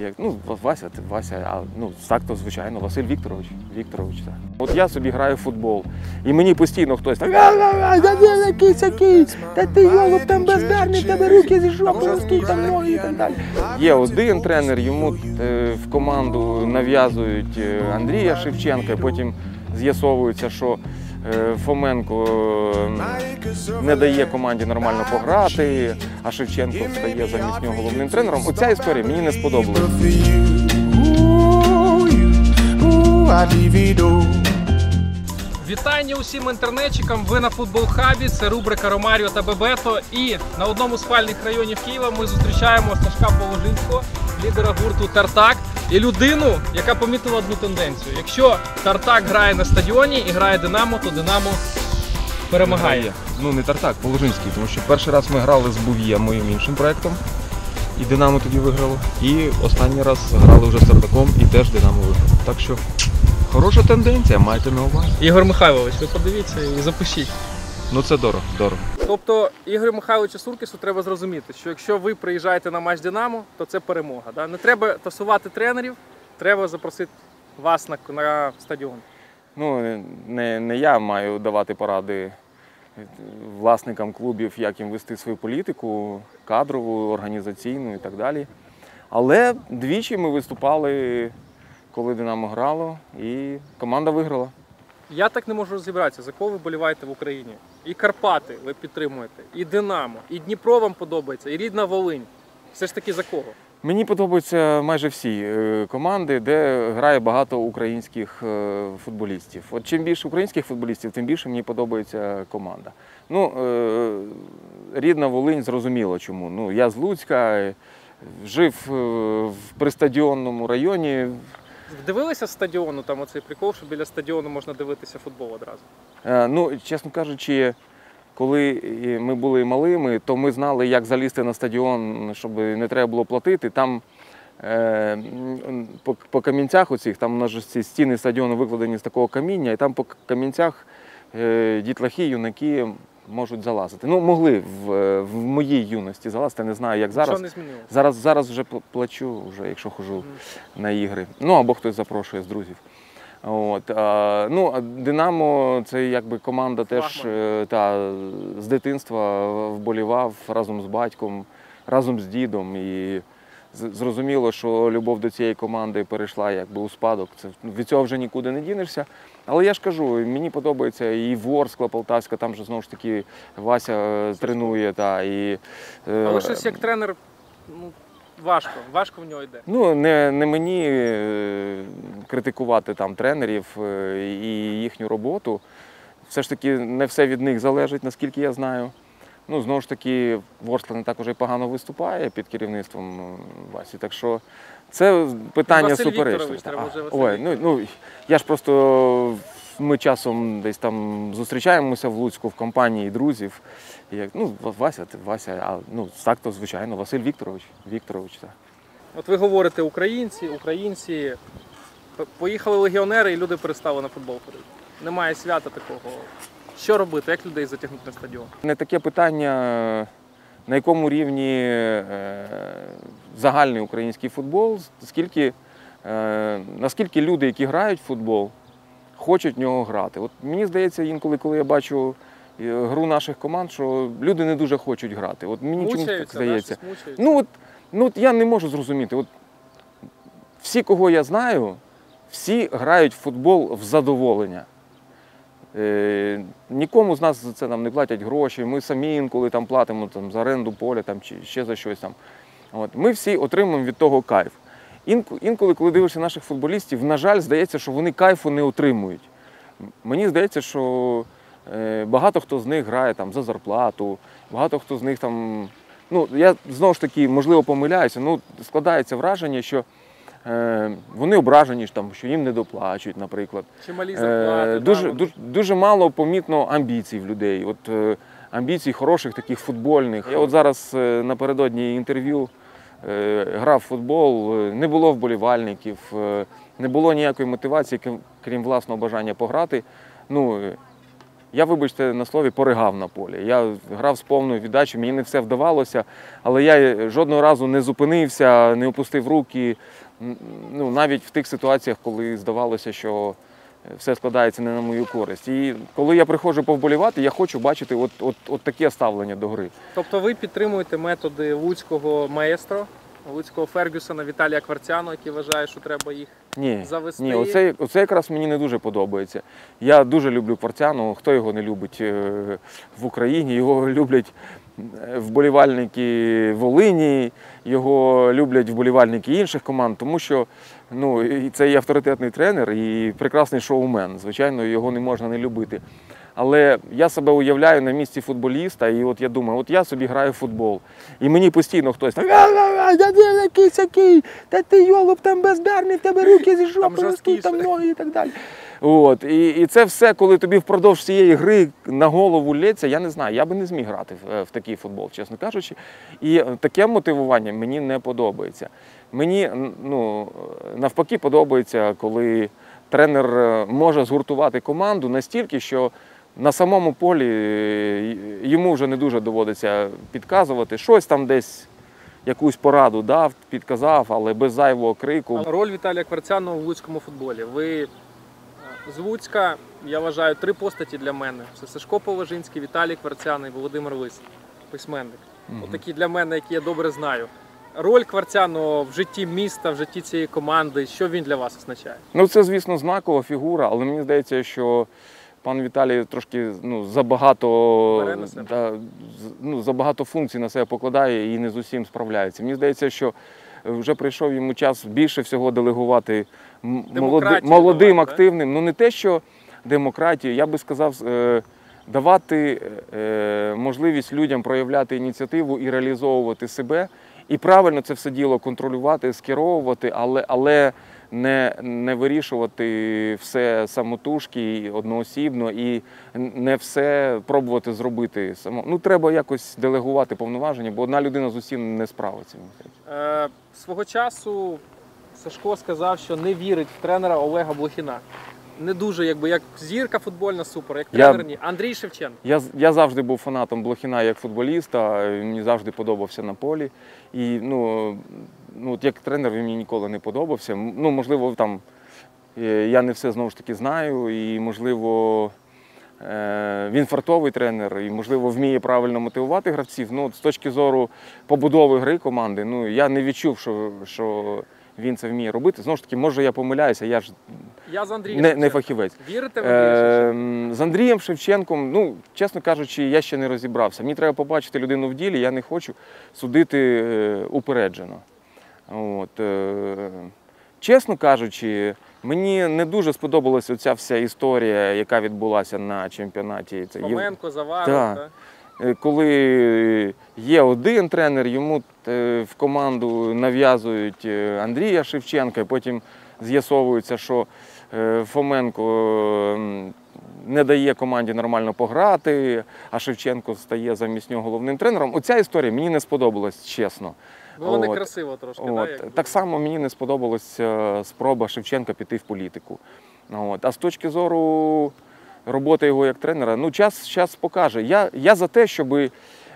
Як, ну, Вася, ти Вася, а ну так то звичайно, Василь Вікторович. Вікторович, так. От я собі граю в футбол, і мені постійно хтось так. «А-а-а, ти якийсь та ти йолоп там бездарний, тебе руки зі ростуть, там ноги і так далі. Є один тренер, йому е, в команду нав'язують е, Андрія Шевченка, потім з'ясовується, що Фоменко е, не дає команді нормально пограти, а Шевченко стає замість нього головним тренером. Оця історія мені не сподобалась. Вітання усім інтернетчикам. Ви на футбол хабі. Це рубрика Ромаріо та Бебето. І на одному з спальних районів Києва ми зустрічаємо Сашка Положинського, лідера гурту Тартак, і людину, яка помітила одну тенденцію. Якщо Тартак грає на стадіоні і грає Динамо, то Динамо перемагає. Ну не Тартак, Положинський, тому що перший раз ми грали з Був'є, моїм іншим проєктом. І Динамо тоді виграло. І останній раз грали вже з Тартаком і теж Динамо виграло. Так що хороша тенденція, майте на увазі. Ігор Михайлович, ви подивіться і запишіть. Ну це дорого, дорого. Тобто Ігорю Михайловичу Суркісу треба зрозуміти, що якщо ви приїжджаєте на матч Динамо, то це перемога. Да? Не треба тасувати тренерів, треба запросити вас на, на стадіон. Ну, не, не я маю давати поради власникам клубів, як їм вести свою політику, кадрову, організаційну і так далі. Але двічі ми виступали, коли Динамо грало, і команда виграла. Я так не можу розібратися, за кого ви боліваєте в Україні. І Карпати ви підтримуєте, і Динамо, і Дніпро вам подобається, і рідна Волинь. Все ж таки за кого? Мені подобаються майже всі е, команди, де грає багато українських е, футболістів. От чим більше українських футболістів, тим більше мені подобається команда. Ну, е, рідна Волинь, зрозуміло чому. Ну, я з Луцька, жив в пристадіонному районі. Дивилися з стадіону, там оцей прикол, що біля стадіону можна дивитися футбол одразу. Е, Ну, чесно кажучи, коли ми були малими, то ми знали, як залізти на стадіон, щоб не треба було платити. Там е, по, по камінцях оцих, там же ці стіни стадіону викладені з такого каміння, і там по камінцях е, дітлахи, юнаки можуть залазити. Ну, могли в, е, в моїй юності залазити, не знаю, як зараз. Що не змінилося? Зараз, зараз вже плачу, вже, якщо хожу на ігри. Ну або хтось запрошує з друзів. От, а, ну, Динамо це якби команда теж е, та, з дитинства вболівав разом з батьком, разом з дідом. І зрозуміло, що любов до цієї команди перейшла якби у спадок. Це, від цього вже нікуди не дінешся. Але я ж кажу, мені подобається і Ворскла Полтавська, там же знову ж таки Вася е, тренує. Та, і, е, Але щось як тренер, ну, важко, важко в нього йде. Ну, не, не мені е, критикувати там тренерів і їхню роботу. Все ж таки, не все від них залежить, наскільки я знаю. Ну, знову ж таки, Ворскла не так уже й погано виступає під керівництвом е, Васі. Так що це питання Василь Ой, ну, ну, я ж просто ми часом десь там зустрічаємося в Луцьку в компанії друзів. І як, ну, Вася, Вася, а ну так то звичайно, Василь Вікторович. Вікторович, так. От ви говорите українці, українці. Поїхали легіонери і люди перестали на футбол ходити. Немає свята такого. Що робити? Як людей затягнути на стадіон? Не таке питання, на якому рівні е, загальний український футбол, скільки, е, наскільки люди, які грають в футбол, хочуть в нього грати. От мені здається, інколи, коли я бачу е, гру наших команд, що люди не дуже хочуть грати. От мені чомусь так Мучаються, да? здається. Ну от, ну от я не можу зрозуміти. От всі, кого я знаю, всі грають в футбол в задоволення. Е, нікому з нас за це нам не платять гроші. Ми самі інколи там платимо там, за оренду поля там, чи ще за щось там. От. Ми всі отримуємо від того кайф. Інколи, коли дивишся наших футболістів, на жаль, здається, що вони кайфу не отримують. Мені здається, що е, багато хто з них грає там за зарплату, багато хто з них там. Ну, я знову ж таки, можливо, помиляюся, ну складається враження, що вони ображені, що, їм не доплачують, наприклад. Чималі Е, зарплати. дуже, дуже, дуже мало помітно амбіцій в людей. От, е, амбіцій хороших, таких футбольних. Я от зараз е, напередодні інтерв'ю е, грав в футбол, е, не було вболівальників, е, не було ніякої мотивації, крім, власного бажання пограти. Ну, е, я, вибачте, на слові поригав на полі. Я грав з повною віддачею, мені не все вдавалося, але я жодного разу не зупинився, не опустив руки. Ну, навіть в тих ситуаціях, коли здавалося, що все складається не на мою користь. І коли я приходжу повболівати, я хочу бачити от, от, от таке ставлення до гри. Тобто ви підтримуєте методи луцького маестро, луцького Фергюсона Віталія Кварцяно, який вважає, що треба їх Ні, завести. ні, оце, оце якраз мені не дуже подобається. Я дуже люблю Портяну, Хто його не любить е, в Україні? Його люблять е, вболівальники Волині, його люблять вболівальники інших команд, тому що ну, це і авторитетний тренер, і прекрасний шоумен. Звичайно, його не можна не любити. Але я себе уявляю на місці футболіста, і от я думаю, от я собі граю в футбол. І мені постійно хтось так, «А-а-а, та ти який та ти йолоп там бездарний, в тебе руки зі жопи ростуть, там ноги і так далі. От, і, і це все, коли тобі впродовж цієї гри на голову лється, я не знаю, я би не зміг грати в, в такий футбол, чесно кажучи. І е, таке мотивування мені не подобається. Мені ну, навпаки подобається, коли тренер е, може згуртувати команду настільки, що на самому полі е, йому вже не дуже доводиться підказувати. Щось там десь якусь пораду дав, підказав, але без зайвого крику. Роль Віталія Кварцяного в луцькому футболі. Ви е, з Луцька, я вважаю, три постаті для мене: це Сашко Положинський, Віталій Кварцяний, Володимир Лис, письменник. Отакі для мене, які я добре знаю. Роль Кварцяного в житті міста, в житті цієї команди, що він для вас означає? Ну, це, звісно, знакова фігура, але мені здається, що пан Віталій трошки ну, забагато, да, ну, забагато функцій на себе покладає і не з усім справляється. Мені здається, що вже прийшов йому час більше всього делегувати молоди, молодим, давати, да? активним. Ну не те, що демократію, я би сказав, е, давати е, можливість людям проявляти ініціативу і реалізовувати себе. І правильно це все діло контролювати, скеровувати, але, але не, не вирішувати все самотужки і одноосібно і не все пробувати зробити само. Ну треба якось делегувати повноваження, бо одна людина з усім не справиться. Е, свого часу Сашко сказав, що не вірить в тренера Олега Блохіна. Не дуже, якби як зірка футбольна, супер, як Я- ні. Андрій Шевченко. Я, я завжди був фанатом Блохіна як футболіста, він мені завжди подобався на полі. І ну, ну, от як тренер він мені ніколи не подобався. Ну, можливо, там е, я не все знову ж таки знаю, і можливо. е, Він фартовий тренер і, можливо, вміє правильно мотивувати гравців. Ну, з точки зору побудови гри команди, ну я не відчув, що, що він це вміє робити. Знову ж таки, може, я помиляюся, я ж Я з Андрієм не, не фахівець. Вірите в Андрія Шевченка? Ем, З Андрієм Шевченком, ну, чесно кажучи, я ще не розібрався. Мені треба побачити людину в ділі, я не хочу судити е, упереджено. От, е, чесно кажучи, мені не дуже сподобалася ця вся історія, яка відбулася на чемпіонаті. Це Єв- Заваров, Так. так. Е, коли є один тренер, йому в команду нав'язують Андрія Шевченка, і потім з'ясовується, що е, Фоменко не дає команді нормально пограти, а Шевченко стає замість нього головним тренером. Оця історія мені не сподобалась, чесно. Було От. некрасиво трошки, да, От. якби? Так само мені не сподобалася спроба Шевченка піти в політику. От. А з точки зору роботи його як тренера, ну час, час покаже. Я, я за те, щоб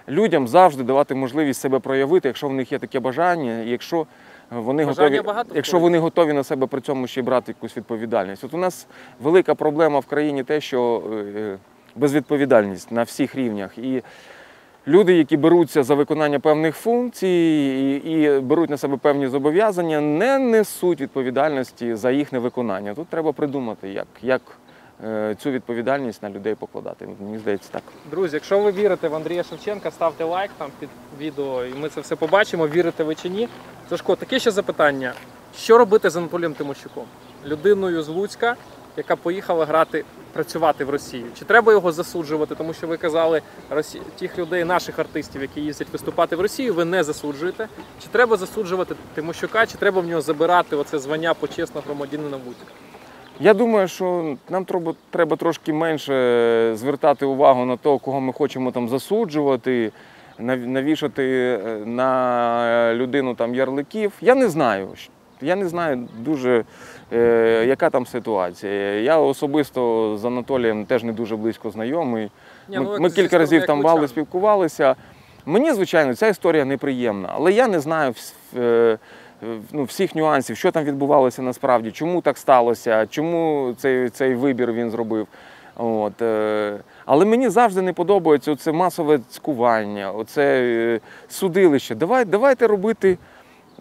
людям завжди давати можливість себе проявити, якщо в них є таке бажання, якщо вони Бажання готові, багато якщо вони готові на себе при цьому ще й брати якусь відповідальність. От у нас велика проблема в країні те, що е, безвідповідальність на всіх рівнях. І люди, які беруться за виконання певних функцій і, і беруть на себе певні зобов'язання, не несуть відповідальності за їхнє виконання. Тут треба придумати, як, як е, цю відповідальність на людей покладати. Мені здається, так. Друзі, якщо ви вірите в Андрія Шевченка, ставте лайк там під відео, і ми це все побачимо, вірите ви чи ні. Сашко, таке ще запитання. Що робити з Анатолієм Тимощуком? Людиною з Луцька, яка поїхала грати, працювати в Росію. Чи треба його засуджувати? Тому що ви казали, Росі... тих людей, наших артистів, які їздять виступати в Росію, ви не засуджуєте. Чи треба засуджувати Тимощука, чи треба в нього забирати оце звання почесного громадянина Луцька? Я думаю, що нам треба, треба трошки менше звертати увагу на того, кого ми хочемо там засуджувати, навішати е, на людину там ярликів. Я не знаю, я не знаю дуже, е, яка там ситуація. Я особисто з Анатолієм теж не дуже близько знайомий. Ми ну, ми кілька разів там бали, спілкувалися. Мені, звичайно, ця історія неприємна, але я не знаю е, е, ну, всіх нюансів, що там відбувалося насправді, чому так сталося, чому цей, цей вибір він зробив. От, е, але мені завжди не подобається це масове цькування, оце е, судилище. Давай, давайте робити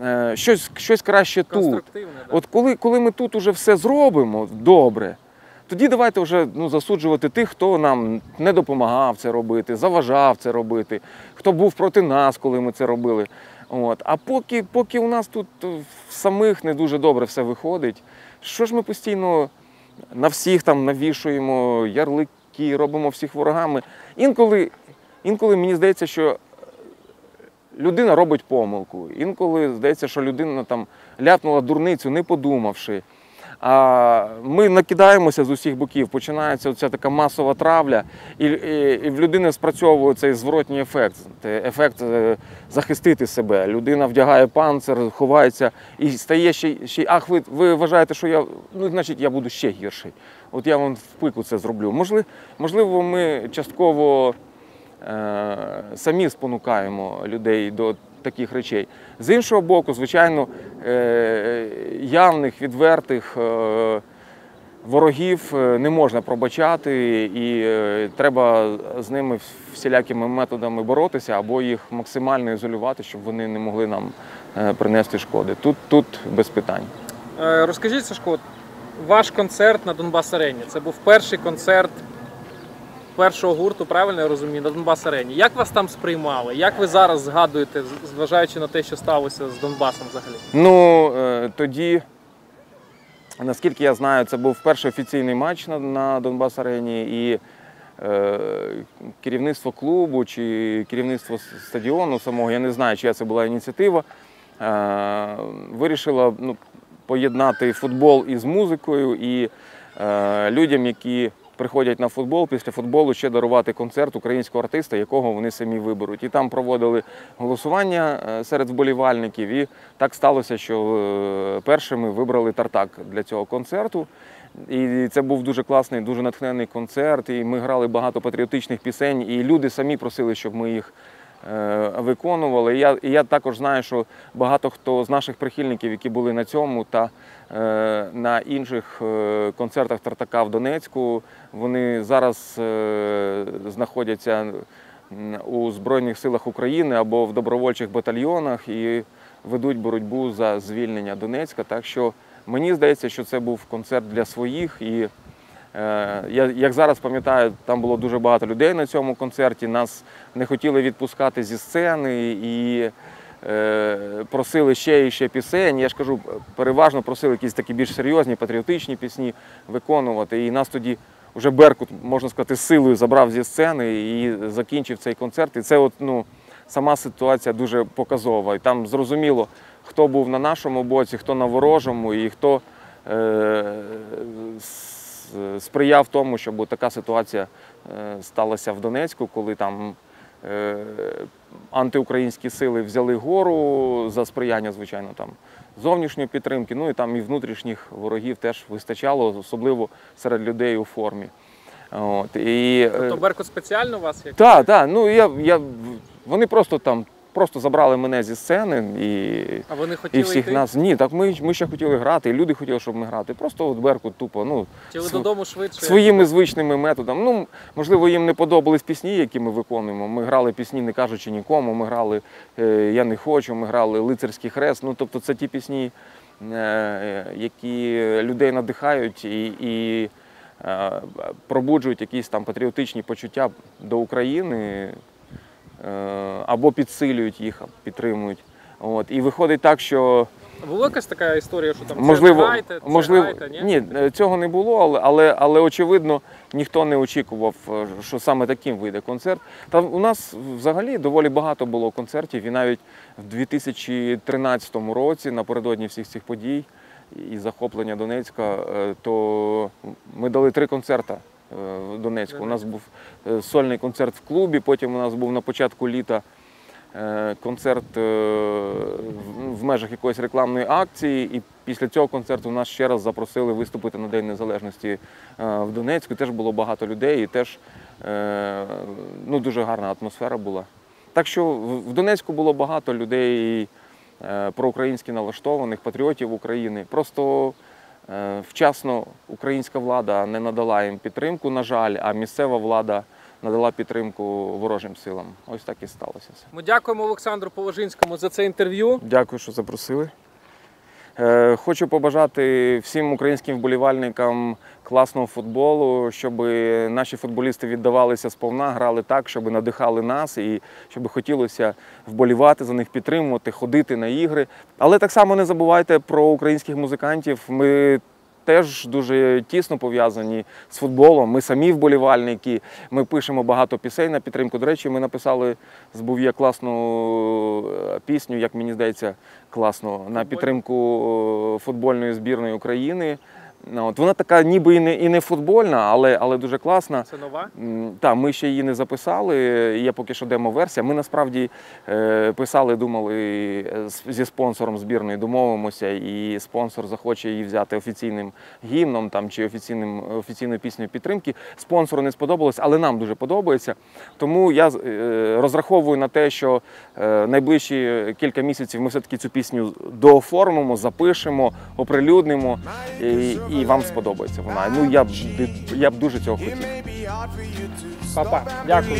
е, щось, щось краще тут. Да. От коли, коли ми тут уже все зробимо добре, тоді давайте вже ну, засуджувати тих, хто нам не допомагав це робити, заважав це робити, хто був проти нас, коли ми це робили. От. А поки, поки у нас тут е, в самих не дуже добре все виходить, що ж ми постійно на всіх там навішуємо ярлики, робимо всіх ворогами. Інколи, інколи мені здається, що людина робить помилку. Інколи здається, що людина там ляпнула дурницю, не подумавши. А ми накидаємося з усіх боків, починається оця така масова травля, і, і, і в людини спрацьовує цей зворотній ефект, ефект е, захистити себе. Людина вдягає панцир, ховається і стає ще, ще ах, ви, ви вважаєте, що я, ну, значить, я буду ще гірший. От я вам в пику це зроблю. Можливо, можливо ми частково е, самі спонукаємо людей до таких речей. З іншого боку, звичайно, е, явних, відвертих е, ворогів е, не можна пробачати, і треба з ними всілякими методами боротися або їх максимально ізолювати, щоб вони не могли нам принести шкоди. Тут, тут без питань. Розкажіть, Сашко, ваш концерт на Донбас Арені. Це був перший концерт першого гурту, правильно я розумію, на Донбас Арені. Як вас там сприймали? Як ви зараз згадуєте, зважаючи на те, що сталося з Донбасом взагалі? Ну, е, тоді, наскільки я знаю, це був перший офіційний матч на, Донбас Арені, і е, керівництво клубу чи керівництво стадіону самого, я не знаю, чия це була ініціатива, е, вирішила ну, поєднати футбол із музикою і людям, які приходять на футбол, після футболу ще дарувати концерт українського артиста, якого вони самі виберуть. І там проводили голосування е, серед вболівальників. І так сталося, що е, першими вибрали Тартак для цього концерту. І це був дуже класний, дуже натхнений концерт. І ми грали багато патріотичних пісень, і люди самі просили, щоб ми їх виконували. Я, і я також знаю, що багато хто з наших прихильників, які були на цьому та е, на інших е, концертах Тартака в Донецьку, вони зараз е, знаходяться у Збройних силах України або в добровольчих батальйонах і ведуть боротьбу за звільнення Донецька. Так що мені здається, що це був концерт для своїх і. Е, Я як зараз пам'ятаю, там було дуже багато людей на цьому концерті. Нас не хотіли відпускати зі сцени і е, просили ще і ще пісень. Я ж кажу, переважно просили якісь такі більш серйозні патріотичні пісні виконувати. І нас тоді вже Беркут, можна сказати, силою забрав зі сцени і закінчив цей концерт. І це от, ну, сама ситуація дуже показова. І там зрозуміло, хто був на нашому боці, хто на ворожому, і хто е, сприяв тому, щоб така ситуація е, сталася в Донецьку, коли там е, антиукраїнські сили взяли гору за сприяння, звичайно, там зовнішньої підтримки, ну і там і внутрішніх ворогів теж вистачало, особливо серед людей у формі. От, і, е, Тобто Беркут спеціально вас як так, так. Ну я, я вони просто там просто забрали мене зі сцени і, а вони і всіх йти? нас. Ні, так ми, ми ще хотіли грати, і люди хотіли, щоб ми грати. Просто от Беркут тупо, ну Хотіли св- додому швидше. своїми звичними методами. Ну, можливо, їм не подобались пісні, які ми виконуємо. Ми грали пісні, не кажучи нікому. Ми грали е, Я не хочу, ми грали Лицарський хрест. Ну, тобто, це ті пісні, е, які людей надихають і. і е, Пробуджують якісь там патріотичні почуття до України або підсилюють їх, підтримують. От. І виходить так, що Була якась така історія, що там можливо, це грайте, це можливо, грайте, ні? ні, е, цього не було, але, але, але очевидно ніхто не очікував, е, що саме таким вийде концерт. Та у нас взагалі доволі багато було концертів, і навіть в 2013 році, напередодні всіх цих подій і захоплення Донецька, е, то ми дали три концерти е, в Донецьку. У нас був е, сольний концерт в клубі, потім у нас був на початку літа е, концерт е, в- межах якоїсь рекламної акції, і після цього концерту нас ще раз запросили виступити на День Незалежності е, в Донецьку. Теж було багато людей, і теж е, ну, дуже гарна атмосфера була. Так що в Донецьку було багато людей е, проукраїнськи налаштованих, патріотів України. Просто е, вчасно українська влада не надала їм підтримку, на жаль, а місцева влада надала підтримку ворожим силам. Ось так і сталося. Ми дякуємо Олександру Положинському за це інтерв'ю. Дякую, що запросили. Е, Хочу побажати всім українським вболівальникам класного футболу, щоб наші футболісти віддавалися сповна, грали так, щоб надихали нас і щоб хотілося вболівати за них, підтримувати, ходити на ігри. Але так само не забувайте про українських музикантів. Ми теж дуже тісно пов'язані з футболом. Ми самі вболівальники. Ми пишемо багато пісень на підтримку. До речі, ми написали з Був'я класну е, пісню, як мені здається, класно на підтримку е, футбольної збірної України. Ну, От вона така, ніби і не і не футбольна, але, але дуже класна. Це нова. Так, ми ще її не записали. Є поки що демо-версія. Ми насправді е, писали, думали е, зі спонсором збірної домовимося, і спонсор захоче її взяти офіційним гімном там чи офіційним офіційною піснею підтримки. Спонсору не сподобалось, але нам дуже подобається. Тому я е, розраховую на те, що е, найближчі кілька місяців ми все-таки цю пісню дооформимо, запишемо, оприлюднимо, і, і вам сподобається вона. Ну я б я б дуже цього хотів. Папа, дякую.